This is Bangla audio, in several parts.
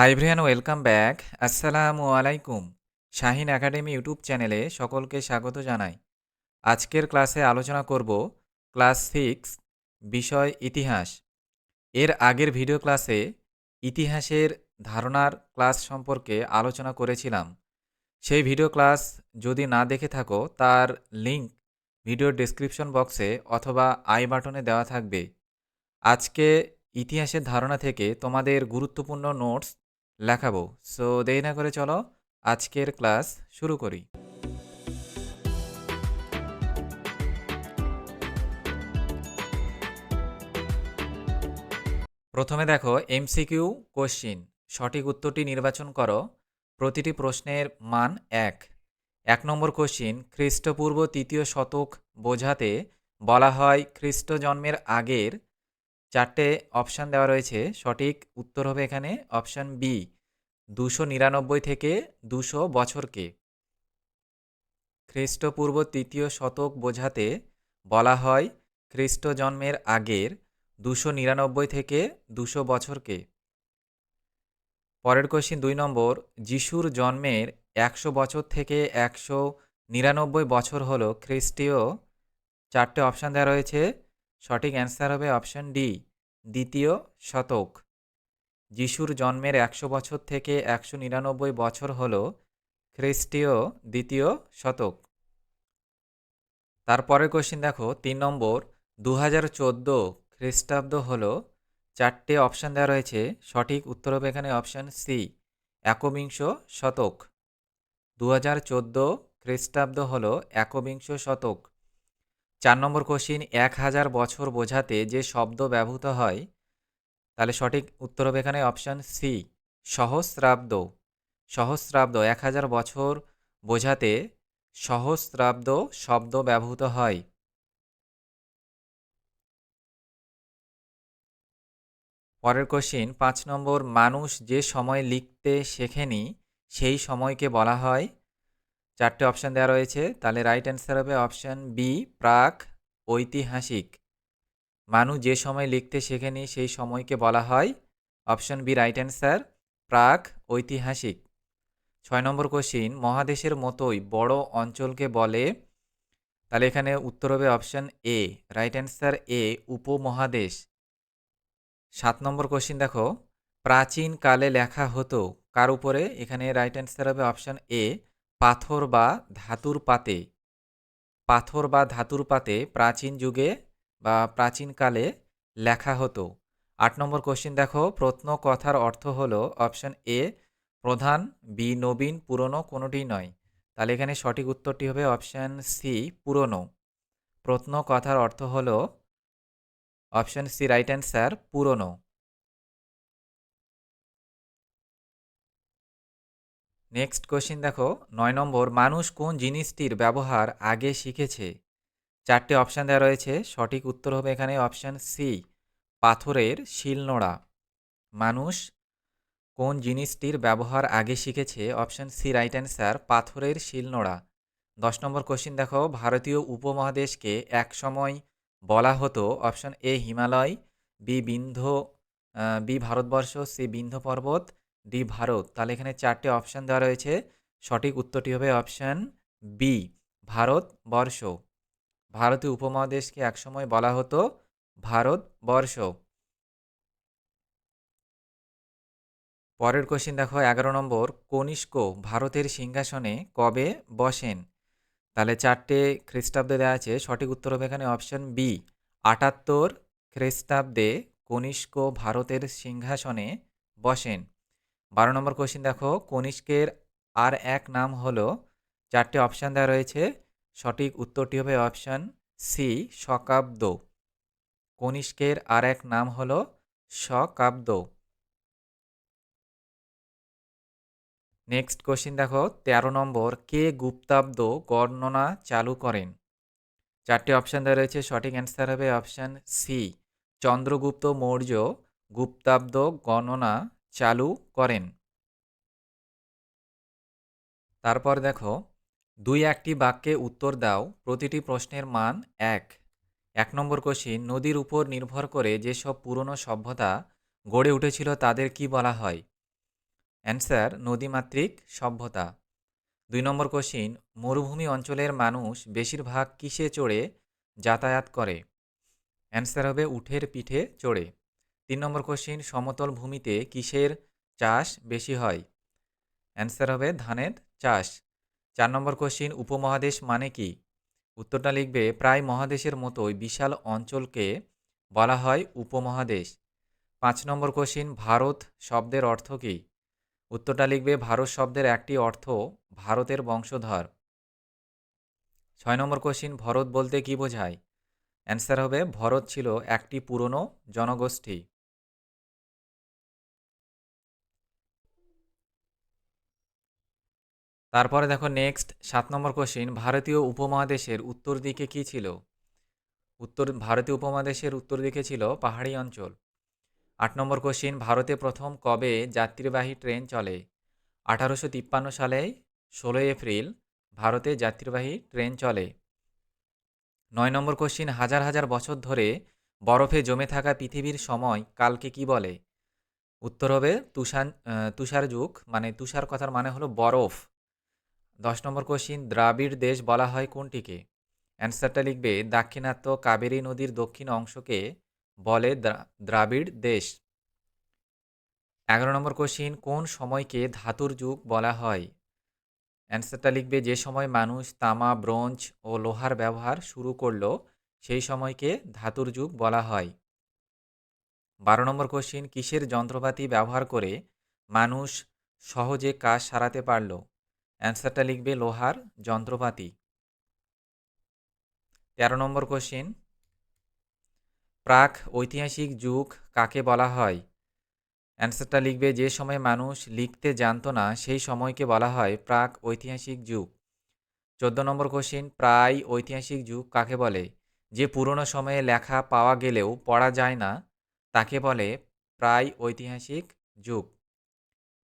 হাই ভ্রিয়ান ওয়েলকাম ব্যাক আসসালামু আলাইকুম শাহিন একাডেমি ইউটিউব চ্যানেলে সকলকে স্বাগত জানাই। আজকের ক্লাসে আলোচনা করব ক্লাস সিক্স বিষয় ইতিহাস। এর আগের ভিডিও ক্লাসে ইতিহাসের ধারণার ক্লাস সম্পর্কে আলোচনা করেছিলাম। সেই ভিডিও ক্লাস যদি না দেখে থাকো, তার লিংক ভিডিওর ডেসক্রিপশন বক্সে অথবা আই বাটনে দেওয়া থাকবে। আজকে ইতিহাসের ধারণা থেকে তোমাদের গুরুত্বপূর্ণ নোটস লেখাবো। সো দেরি না করে চলো, আজকের ক্লাস শুরু করি। প্রথমে দেখো এমসিকিউ কোশ্চিন সঠিক উত্তরটি নির্বাচন করো। প্রতিটি প্রশ্নের মান এক। এক নম্বর কোশ্চিন খ্রিস্টপূর্ব তৃতীয় শতক বোঝাতে বলা হয় খ্রিস্ট জন্মের আগের চারটে অপশান দেওয়া রয়েছে। সঠিক উত্তর হবে এখানে অপশান বি দুশো নিরানব্বই থেকে দুশো বছরকে। খ্রিস্টপূর্ব তৃতীয় শতক বোঝাতে বলা হয় খ্রিস্ট জন্মের আগের দুশো নিরানব্বই থেকে দুশো বছরকে। পরের কোশ্চিন দুই নম্বর, যিশুর জন্মের একশো বছর থেকে একশো নিরানব্বই বছর হলো খ্রিস্টীয়। চারটে অপশান দেওয়া রয়েছে। সঠিক অ্যান্সার হবে অপশান ডি দ্বিতীয় শতক। যিশুর জন্মের একশো বছর থেকে একশো নিরানব্বই বছর হল খ্রিস্টীয় দ্বিতীয় শতক। তারপরের কোশ্চিন দেখো, তিন নম্বর দু হাজার চোদ্দ খ্রিস্টাব্দ হল, চারটে অপশান দেওয়া রয়েছে, সঠিক উত্তর হবে এখানে অপশান সি একবিংশ শতক। দু হাজার চোদ্দ খ্রিস্টাব্দ হল, একবিংশ শতক। চার নম্বর কোশ্চিন এক হাজার বছর বোঝাতে যে শব্দ ব্যবহৃত হয় তাহলে সঠিক উত্তর হবে এখানে অপশান সি সহস্রাব্দ। সহস্রাব্দ, এক হাজার বছর বোঝাতে সহস্রাব্দ শব্দ ব্যবহৃত হয়। পরের কোশ্চিন পাঁচ নম্বর, মানুষ যে সময় লিখতে শেখেনি, সেই সময়কে বলা হয়। চারটে অপশান দেওয়া রয়েছে, তাহলে রাইট অ্যান্সার হবে অপশান বি প্রাক, ঐতিহাসিক। মানুষ যে সময় লিখতে শেখেনি সেই সময়কে বলা হয় অপশন বি রাইট অ্যান্সার, প্রাক ঐতিহাসিক। ছয় নম্বর কোশ্চিন, মহাদেশের মতোই বড় অঞ্চলকে বলে, তাহলে এখানে উত্তর হবে option A, right answer A, উপমহাদেশ। সাত নম্বর কোশ্চিন দেখো, প্রাচীন কালে লেখা হতো, কার উপরে? এখানে রাইট অ্যান্সার হবে অপশন এ, পাথর বা ধাতুর পাতে। পাথর বা ধাতুর পাতে প্রাচীন যুগে বা প্রাচীনকালে লেখা হতো। আট নম্বর কোশ্চিন দেখো, প্রত্ন কথার অর্থ হলো অপশন এ প্রধান বি নবীন, পুরনো কোনোটি নয়। তাহলে এখানে সঠিক উত্তরটি হবে অপশান সি পুরনো। প্রত্ন কথার অর্থ হল অপশান সি রাইট অ্যান্সার পুরনো। নেক্সট কোশ্চিন দেখো, নয় নম্বর, মানুষ কোন জিনিসটির ব্যবহার আগে শিখেছে? চারটে অপশান দেওয়া রয়েছে। সঠিক উত্তর হবে এখানে অপশান সি পাথরের শিলনোড়া। মানুষ কোন জিনিসটির ব্যবহার আগে শিখেছে? অপশান সি রাইট অ্যান্সার পাথরের শিলনোড়া। দশ নম্বর কোশ্চিন দেখো, ভারতীয় উপমহাদেশকে এক সময় বলা হতো option A Himalaya B Vindhya B Bharatvarsha C Vindhya পর্বত ডি ভারত। তাহলে এখানে চারটে অপশান দেওয়া রয়েছে। সঠিক উত্তরটি হবে অপশান বি ভারতবর্ষ। ভারতীয় উপমহাদেশকে একসময় বলা হতো ভারতবর্ষ পরের কোশ্চিন দেখো, এগারো নম্বর, কনিষ্ক ভারতের সিংহাসনে কবে বসেন? তাহলে চারটে খ্রিস্টাব্দে দেওয়া আছে, সঠিক উত্তর হবে এখানে অপশন বি আটাত্তর খ্রিস্টাব্দে কনিষ্ক ভারতের সিংহাসনে বসেন। বারো নম্বর কোশ্চিন দেখো, কনিষ্কের আর এক নাম হলো, চারটে অপশান দেওয়া রয়েছে সঠিক উত্তরটি হবে অপশান সি শকাব্দ কনিষ্কের আর এক নাম হল শকাব্দ নেক্সট কোশ্চিন দেখো ১৩ নম্বর, কে গুপ্তাব্দ গণনা চালু করেন? চারটি অপশান দেওয়া রয়েছে, সঠিক অ্যান্সার হবে অপশান সি, চন্দ্রগুপ্ত মৌর্য গুপ্তাব্দ গণনা চালু করেন। তারপর দেখো দুই একটি বাক্যে উত্তর দাও, প্রতিটি প্রশ্নের মান এক। এক নম্বর কোশ্চিন, নদীর উপর নির্ভর করে যেসব পুরনো সভ্যতা গড়ে উঠেছিল তাদের কি বলা হয়? অ্যান্সার, নদীমাতৃক সভ্যতা। দুই নম্বর কোশ্চিন, মরুভূমি অঞ্চলের মানুষ বেশিরভাগ কিসে চড়ে? যাতায়াত করে। অ্যান্সার হবে উঠের পিঠে চড়ে। তিন নম্বর কোশ্চিন, সমতল ভূমিতে কিসের চাষ বেশি হয়? অ্যান্সার হবে ধানের চাষ। চার নম্বর কোশ্চিন উপমহাদেশ মানে কি? উত্তরটা লিখবে, প্রায় মহাদেশের মতোই বিশাল অঞ্চলকে বলা হয় উপমহাদেশ। পাঁচ নম্বর কোশ্চিন ভারত শব্দের অর্থ কী? উত্তরটা লিখবে, ভারত শব্দের একটি অর্থ ভারতের বংশধর। ছয় নম্বর কোশ্চিন ভরত বলতে কি বোঝায়? অ্যান্সার হবে, ভরত ছিল একটি পুরনো জনগোষ্ঠী। তারপরে দেখো নেক্সট সাত নম্বর কোশ্চিন ভারতীয় উপমহাদেশের উত্তর দিকে কি ছিল? উত্তর, ভারতীয় উপমহাদেশের উত্তর দিকে ছিল পাহাড়ি অঞ্চল। আট নম্বর কোশ্চিন ভারতে প্রথম কবে যাত্রীবাহী ট্রেন চলে? আঠারোশো তিপ্পান্ন সালে ষোলোই এপ্রিল, ভারতে যাত্রীবাহী ট্রেন চলে। নয় নম্বর কোশ্চিন হাজার হাজার বছর ধরে বরফে জমে থাকা পৃথিবীর সময় কালকে কি বলে? উত্তর হবে তুষার তুষার যুগ মানে তুষার কথার মানে হলো বরফ। দশ নম্বর কোশ্চিন দ্রাবিড় দেশ বলা হয় কোনটিকে? অ্যান্সারটা লিখবে, দাক্ষিণাত্য কাবেরী নদীর দক্ষিণ অংশকে বলে দ্রাবিড় দেশ। এগারো নম্বর কোশ্চিন কোন সময়কে ধাতুর যুগ বলা হয়? অ্যান্সারটা লিখবে, যে সময় মানুষ তামা, ব্রোঞ্জ ও লোহার ব্যবহার শুরু করল, সেই সময়কে ধাতুর যুগ বলা হয়। বারো নম্বর কোশ্চিন কিসের যন্ত্রপাতি ব্যবহার করে মানুষ সহজে কাজ সারাতে পারল? অ্যান্সারটা লিখবে লোহার যন্ত্রপাতি। তেরো নম্বর কোশ্চিন। প্রাক ঐতিহাসিক যুগ কাকে বলা হয়? অ্যান্সারটা লিখবে, যে সময় মানুষ লিখতে জানতো না, সেই সময়কে বলা হয় প্রাক ঐতিহাসিক যুগ। চোদ্দ নম্বর কোশ্চিন, প্রায় ঐতিহাসিক যুগ কাকে বলে? যে পুরনো সময়ে লেখা পাওয়া গেলেও পড়া যায় না, তাকে বলে প্রায় ঐতিহাসিক যুগ।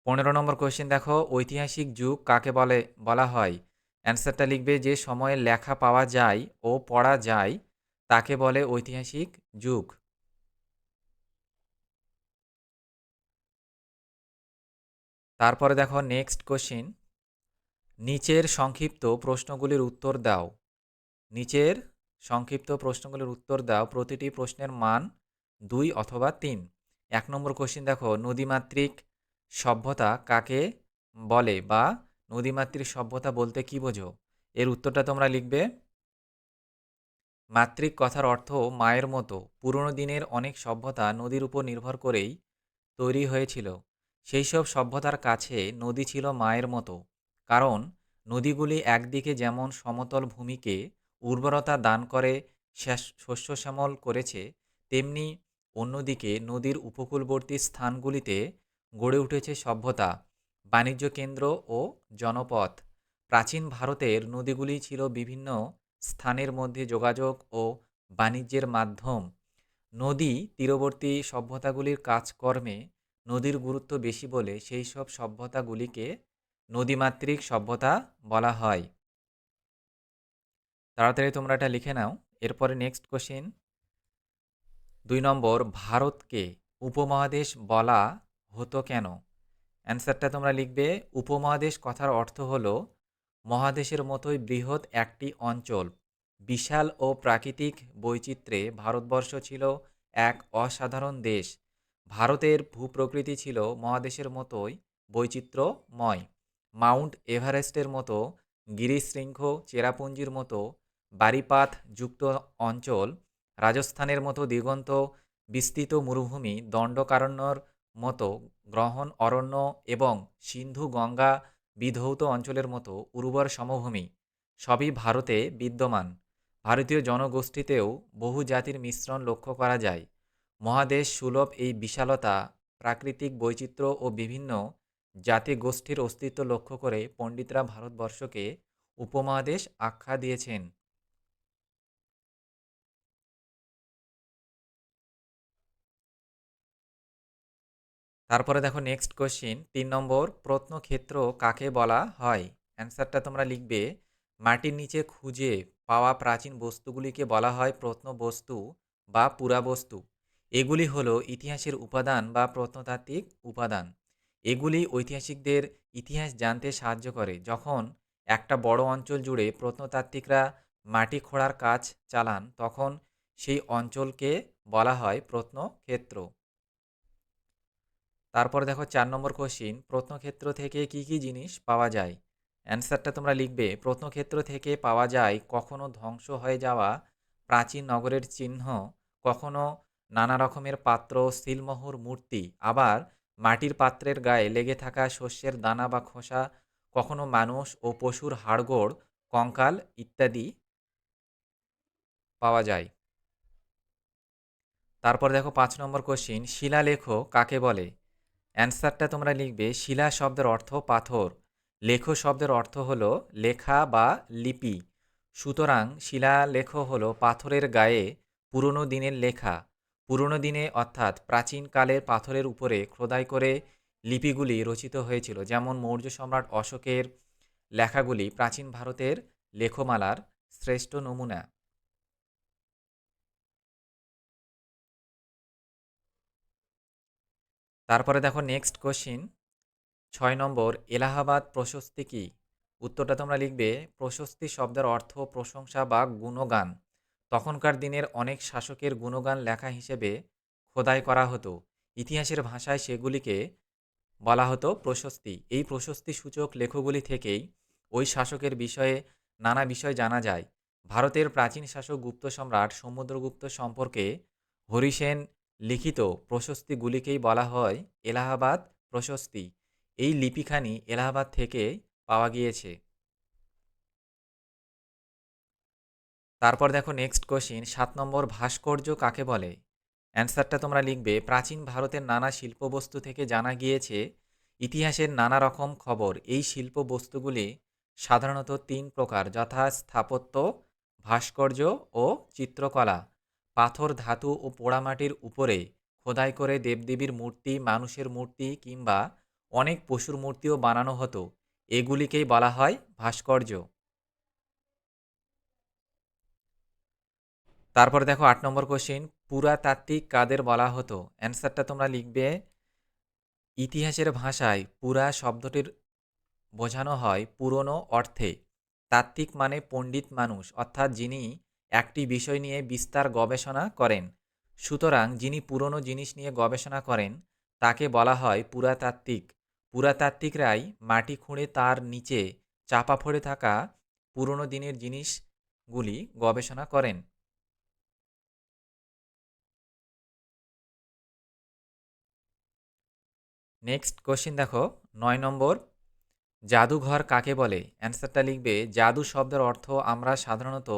পনেরো নম্বর কোশ্চেন দেখো, ঐতিহাসিক যুগ কাকে বলে, বলা হয়। অ্যান্সারটা লিখবে যে সময়ে লেখা পাওয়া যায় ও পড়া যায়, তাকে বলে ঐতিহাসিক যুগ। তারপরে দেখো নেক্সট কোশ্চিন নিচের সংক্ষিপ্ত প্রশ্নগুলির উত্তর দাও। নিচের সংক্ষিপ্ত প্রশ্নগুলির উত্তর দাও, প্রতিটি প্রশ্নের মান দুই অথবা তিন। এক নম্বর কোশ্চিন দেখো, নদীমাতৃক সভ্যতা কাকে বলে বা নদীমাতৃক সভ্যতা বলতে কি বোঝো? এর উত্তরটা তোমরা লিখবে। মাতৃক কথার অর্থ মায়ের মতো। পুরনো দিনের অনেক সভ্যতা নদীর উপর নির্ভর করেই তৈরি হয়েছিল। সেই সব সভ্যতার কাছে নদী ছিল মায়ের মতো। কারণ নদীগুলি একদিকে যেমন সমতল ভূমিকে উর্বরতা দান করে শস্য শ্যামল করেছে, তেমনি অন্যদিকে নদীর উপকূলবর্তী স্থানগুলিতে গড়ে উঠেছে সভ্যতা, বাণিজ্য কেন্দ্র ও জনপথ। প্রাচীন ভারতের নদীগুলি ছিল বিভিন্ন স্থানের মধ্যে যোগাযোগ ও বাণিজ্যের মাধ্যম। নদী তীরবর্তী সভ্যতাগুলির কাজকর্মে নদীর গুরুত্ব বেশি বলে সেই সব সভ্যতাগুলিকে নদীমাতৃক সভ্যতা বলা হয়। তাড়াতাড়ি তোমরা এটা লিখে নাও। এরপরে নেক্সট কোশ্চিন দুই নম্বর, ভারতকে উপমহাদেশ বলা হতো কেন? অ্যান্সারটা তোমরা লিখবে, উপমহাদেশ কথার অর্থ হল, মহাদেশের মতোই বৃহৎ একটি অঞ্চল। বিশাল ও প্রাকৃতিক বৈচিত্র্যে ভারতবর্ষ ছিল এক অসাধারণ দেশ। ভারতের ভূপ্রকৃতি ছিল মহাদেশের মতোই বৈচিত্র্যময়। মাউন্ট এভারেস্টের মতো গিরিশৃঙ্খ চেরাপুঞ্জির মতো বারিপাত যুক্ত অঞ্চল, রাজস্থানের মতো দিগন্ত বিস্তৃত মরুভূমি, দণ্ডকারণ্যর মতো গ্রহণ, অরণ্য এবং সিন্ধু গঙ্গা বিধৌত অঞ্চলের মতো উর্বর সমভূমি সবই ভারতে বিদ্যমান। ভারতীয় জনগোষ্ঠীতেও বহু জাতির মিশ্রণ লক্ষ্য করা যায়। মহাদেশ সুলভ এই বিশালতা, প্রাকৃতিক বৈচিত্র্য ও বিভিন্ন জাতি গোষ্ঠীর অস্তিত্ব লক্ষ্য করে পণ্ডিতরা ভারতবর্ষকে উপমহাদেশ আখ্যা দিয়েছেন। তারপরে দেখো নেক্সট কোশ্চিন তিন নম্বর, প্রত্নক্ষেত্র কাকে বলা হয়? অ্যান্সারটা তোমরা লিখবে, মাটির নিচে খুঁজে পাওয়া প্রাচীন বস্তুগুলিকে বলা হয় প্রত্নবস্তু বা পুরাবস্তু এগুলি হলো ইতিহাসের উপাদান বা প্রত্নতাত্ত্বিক উপাদান। এগুলি ঐতিহাসিকদের ইতিহাস জানতে সাহায্য করে। যখন একটা বড় অঞ্চল জুড়ে প্রত্নতাত্ত্বিকরা মাটি খোঁড়ার কাজ চালান, তখন সেই অঞ্চলকে বলা হয় প্রত্নক্ষেত্র। তারপর দেখো চার নম্বর কোশ্চিন প্রত্নক্ষেত্র থেকে কি কি জিনিস পাওয়া যায়? অ্যান্সারটা তোমরা লিখবে, প্রত্নক্ষেত্র থেকে পাওয়া যায় কখনো ধ্বংস হয়ে যাওয়া প্রাচীন নগরের চিহ্ন, কখনো নানা রকমের পাত্র, সিলমোহর মূর্তি, আবার মাটির পাত্রের গায়ে লেগে থাকা শস্যের দানা বা খোসা, কখনো মানুষ ও পশুর হাড়গোড়, কঙ্কাল ইত্যাদি পাওয়া যায়। তারপর দেখো পাঁচ নম্বর কোশ্চিন শিলালেখ কাকে বলে? অ্যান্সারটা তোমরা লিখবে, শিলা শব্দের অর্থ পাথর, লেখ শব্দের অর্থ হলো লেখা বা লিপি। সুতরাং শিলালেখ হলো পাথরের গায়ে পুরনো দিনের লেখা। পুরনো দিনে অর্থাৎ প্রাচীনকালের পাথরের উপরে খোদাই করে লিপিগুলি রচিত হয়েছিল, যেমন মৌর্য সম্রাট অশোকের লেখাগুলি, প্রাচীন ভারতের লেখমালার শ্রেষ্ঠ নমুনা। তারপরে দেখো নেক্সট কোশ্চিন ছয় নম্বর, এলাহাবাদ প্রশস্তি কি? উত্তরটা তোমরা লিখবে, প্রশস্তি শব্দের অর্থ প্রশংসা বা গুণগান। তখনকার দিনের অনেক শাসকের গুণগান লেখা হিসেবে খোদাই করা হতো। ইতিহাসের ভাষায় সেগুলিকে বলা হতো প্রশস্তি। এই প্রশস্তি সূচক লেখগুলি থেকেই ওই শাসকের বিষয়ে নানা বিষয় জানা যায়। ভারতের প্রাচীন শাসক গুপ্ত সম্রাট সমুদ্রগুপ্ত সম্পর্কে হরিসেন লিখিত প্রশস্তিগুলিকেই বলা হয় এলাহাবাদ প্রশস্তি। এই লিপিখানি এলাহাবাদ থেকে পাওয়া গিয়েছে। তারপর দেখো নেক্সট কোশ্চিন সাত নম্বর ভাস্কর্য কাকে বলে? অ্যান্সারটা তোমরা লিখবে, প্রাচীন ভারতের নানা শিল্পবস্তু থেকে জানা গিয়েছে ইতিহাসের নানা রকম খবর। এই শিল্প বস্তুগুলি সাধারণত তিন প্রকার যথা স্থাপত্য ভাস্কর্য ও চিত্রকলা। পাথর, ধাতু ও পোড়ামাটির উপরে খোদাই করে দেবদেবীর মূর্তি, মানুষের মূর্তি কিংবা অনেক পশুর মূর্তিও বানানো হতো। এগুলিকেই বলা হয় ভাস্কর্য। তারপরে দেখো আট নম্বর কোশ্চিন পুরাতাত্ত্বিক কাদের বলা হতো? অ্যান্সারটা তোমরা লিখবে। ইতিহাসের ভাষায় পুরা শব্দটির বোঝানো হয় পুরনো অর্থে। তাত্ত্বিক মানে পণ্ডিত মানুষ, অর্থাৎ যিনি একটি বিষয় নিয়ে বিস্তার গবেষণা করেন। সুতরাং যিনি পুরনো জিনিস নিয়ে গবেষণা করেন, তাকে বলা হয় পুরাতাত্ত্বিক। পুরাতাত্ত্বিকরাই মাটি খুঁড়ে তার নিচে চাপা পড়ে থাকা পুরনো দিনের জিনিসগুলি গবেষণা করেন। নেক্সট কোশ্চিন দেখো, নয় নম্বর, জাদুঘর কাকে বলে? অ্যান্সারটা লিখবে, জাদু শব্দের অর্থ আমরা সাধারণত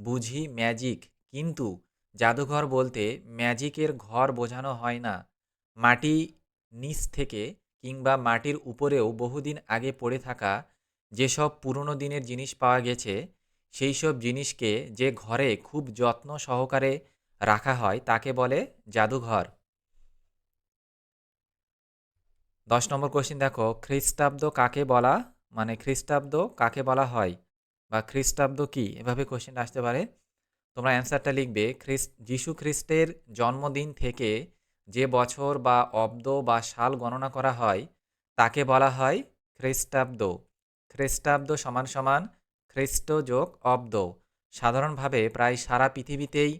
বুঝি ম্যাজিক কিন্তু জাদুঘর বলতে ম্যাজিকের ঘর বোঝানো হয় না। মাটি নিচ থেকে কিংবা মাটির উপরেও বহুদিন আগে পড়ে থাকা যেসব পুরনো দিনের জিনিস পাওয়া গেছে, সেই সব জিনিসকে যে ঘরে খুব যত্ন সহকারে রাখা হয় তাকে বলে জাদুঘর। দশ নম্বর কোশ্চিন দেখো, খ্রিস্টাব্দ কাকে বলা মানে খ্রিস্টাব্দ কাকে বলা হয়? বা খ্রিস্টাব্দ কি? এভাবে কোশ্চেন আসতে পারে। তোমরা অ্যান্সারটা লিখবে, খ্রিস্ট যিশু খ্রিস্টের জন্মদিন থেকে যে বছর বা অব্দ বা সাল গণনা করা হয়, তাকে বলা হয় খ্রিস্টাব্দ। খ্রিস্টাব্দ সমান সমান খ্রিস্ট যোগ অব্দ। সাধারণভাবে প্রায় সারা পৃথিবীতেই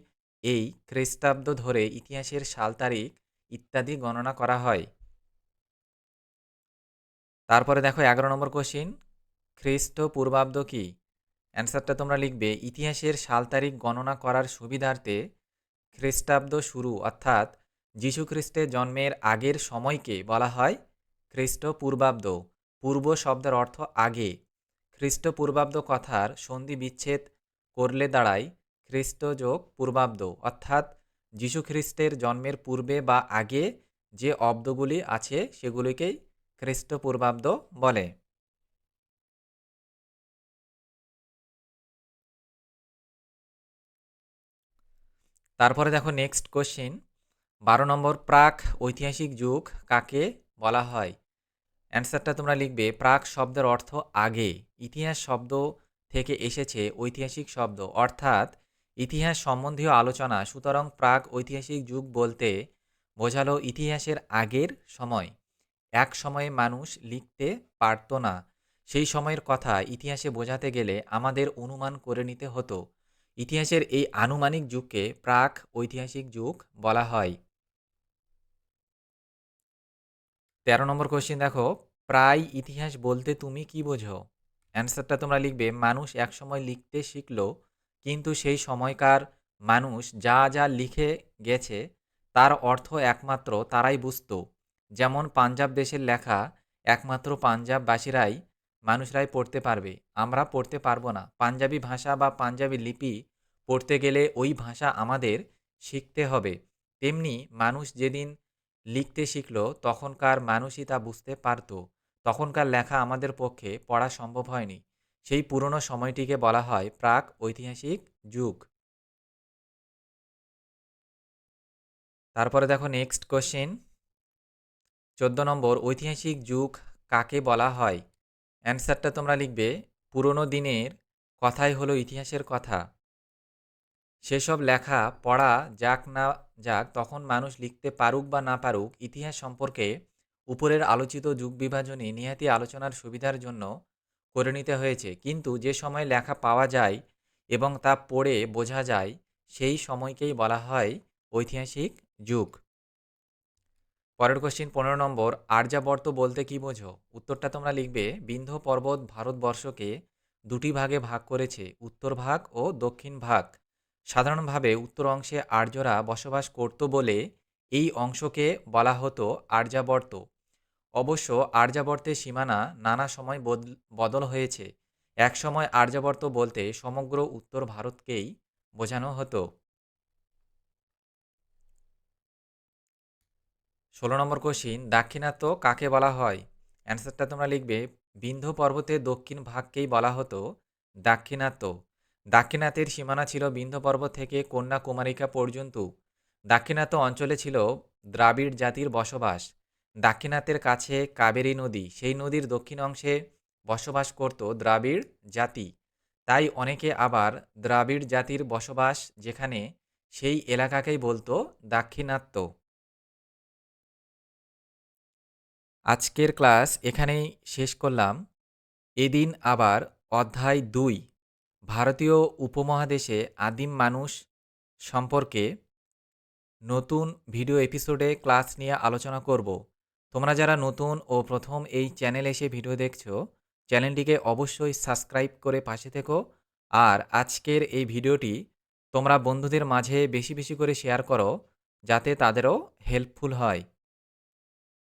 এই খ্রিস্টাব্দ ধরে ইতিহাসের সাল তারিখ ইত্যাদি গণনা করা হয়। তারপরে দেখো এগারো নম্বর কোশ্চিন খ্রিস্ট পূর্বাব্দ কি? অ্যান্সারটা তোমরা লিখবে, ইতিহাসের সাল তারিখ গণনা করার সুবিধার্থে খ্রিস্টাব্দ শুরু অর্থাৎ যীশু খ্রিস্টের জন্মের আগের সময়কে বলা হয় খ্রিস্টপূর্বাব্দ। পূর্ব শব্দের অর্থ আগে। খ্রিস্টপূর্বাব্দ কথার সন্ধি বিচ্ছেদ করলে দাঁড়ায় খ্রিস্ট যোগ পূর্বাব্দ, অর্থাৎ যীশু খ্রিস্টের জন্মের পূর্বে বা আগে যে অব্দগুলি আছে সেগুলিকেই খ্রিস্টপূর্বাব্দ বলে। তারপরে দেখো নেক্সট কোশ্চিন বারো নম্বর, প্রাক ঐতিহাসিক যুগ কাকে বলা হয়? অ্যান্সারটা তোমরা লিখবে, প্রাক শব্দের অর্থ আগে, ইতিহাস শব্দ থেকে এসেছে, ঐতিহাসিক শব্দ। অর্থাৎ ইতিহাস সম্বন্ধীয় আলোচনা, সুতরাং প্রাক ঐতিহাসিক যুগ বলতে বোঝালো ইতিহাসের আগের সময়। এক সময়ে মানুষ লিখতে পারত না। সেই সময়ের কথা ইতিহাসে বোঝাতে গেলে আমাদের অনুমান করে নিতে হতো। ইতিহাসের এই আনুমানিক যুগকে প্রাক ঐতিহাসিক যুগ বলা হয়। তেরো নম্বর কোশ্চেন দেখো, প্রায় ইতিহাস বলতে তুমি কি বোঝো? অ্যান্সারটা তোমরা লিখবে, মানুষ একসময় লিখতে শিখলো, কিন্তু সেই সময়কার মানুষ যা যা লিখে গেছে, তার অর্থ একমাত্র তারাই বুঝতো। যেমন পাঞ্জাব দেশের লেখা, একমাত্র পাঞ্জাববাসীরাই মানুষরাই পড়তে পারবে। আমরা পড়তে পারব না। পাঞ্জাবি ভাষা বা পাঞ্জাবি লিপি পড়তে গেলে ওই ভাষা আমাদের শিখতে হবে। তেমনি মানুষ যেদিন লিখতে শিখলো, তখনকার মানুষই তা বুঝতে পারতো। তখনকার লেখা আমাদের পক্ষে পড়া সম্ভব হয়নি। সেই পুরনো সময়টিকে বলা হয় প্রাক ঐতিহাসিক যুগ। তারপরে দেখো নেক্সট কোশ্চেন চোদ্দ নম্বর, ঐতিহাসিক যুগ কাকে বলা হয়? অ্যান্সারটা তোমরা লিখবে, পুরনো দিনের কথাই হলো ইতিহাসের কথা। সেসব লেখা পড়া যাক না যাক, তখন মানুষ লিখতে পারুক বা না পারুক, ইতিহাস সম্পর্কে উপরের আলোচিত যুগ বিভাজনে নিহাতি আলোচনার সুবিধার জন্য করে নিতে হয়েছে। কিন্তু যে সময় লেখা পাওয়া যায় এবং তা পড়ে বোঝা যায়, সেই সময়কেই বলা হয় ঐতিহাসিক যুগ। পরের কোশ্চিন পনেরো নম্বর, আর্যাবর্ত বলতে কি বোঝো? উত্তরটা তোমরা লিখবে, বিন্ধ্য পর্বত ভারতবর্ষকে দুটি ভাগে ভাগ করেছে, উত্তর ভাগ ও দক্ষিণ ভাগ। সাধারণভাবে উত্তর অংশে আর্যরা বসবাস করত বলে এই অংশকে বলা হতো আর্যাবর্ত। অবশ্য আর্যাবর্তের সীমানা নানা সময় বদল হয়েছে। একসময় আর্যাবর্ত বলতে সমগ্র উত্তর ভারতকেই বোঝানো হতো। ষোলো নম্বর কোশ্চিন, দাক্ষিণাত্য কাকে বলা হয়? অ্যান্সারটা তোমরা লিখবে, বিন্ধ্য পর্বতের দক্ষিণ ভাগকেই বলা হতো দাক্ষিণাত্য। দাক্ষিণাত্যের সীমানা ছিল বিন্ধ্য পর্বত থেকে কন্যাকুমারিকা পর্যন্ত। দাক্ষিণাত্য অঞ্চলে ছিল দ্রাবিড় জাতির বসবাস। দাক্ষিণাত্যের কাছে কাবেরী নদী, সেই নদীর দক্ষিণ অংশে বসবাস করত দ্রাবিড় জাতি। তাই অনেকে আবার দ্রাবিড় জাতির বসবাস যেখানে সেই এলাকাকেই বলতো দাক্ষিণাত্য। আজকের ক্লাস এখানেই শেষ করলাম। এদিন আবার অধ্যায় দুই, ভারতীয় উপমহাদেশে আদিম মানুষ সম্পর্কে নতুন ভিডিও এপিসোডে ক্লাস নিয়ে আলোচনা করব। তোমরা যারা নতুন ও প্রথম এই চ্যানেল এসে ভিডিও দেখছ, চ্যানেলটিকে অবশ্যই সাবস্ক্রাইব করে পাশে থেকো। আর আজকের এই ভিডিওটি তোমরা বন্ধুদের মাঝে বেশি বেশি করে শেয়ার করো, যাতে তাদেরও হেল্পফুল হয়।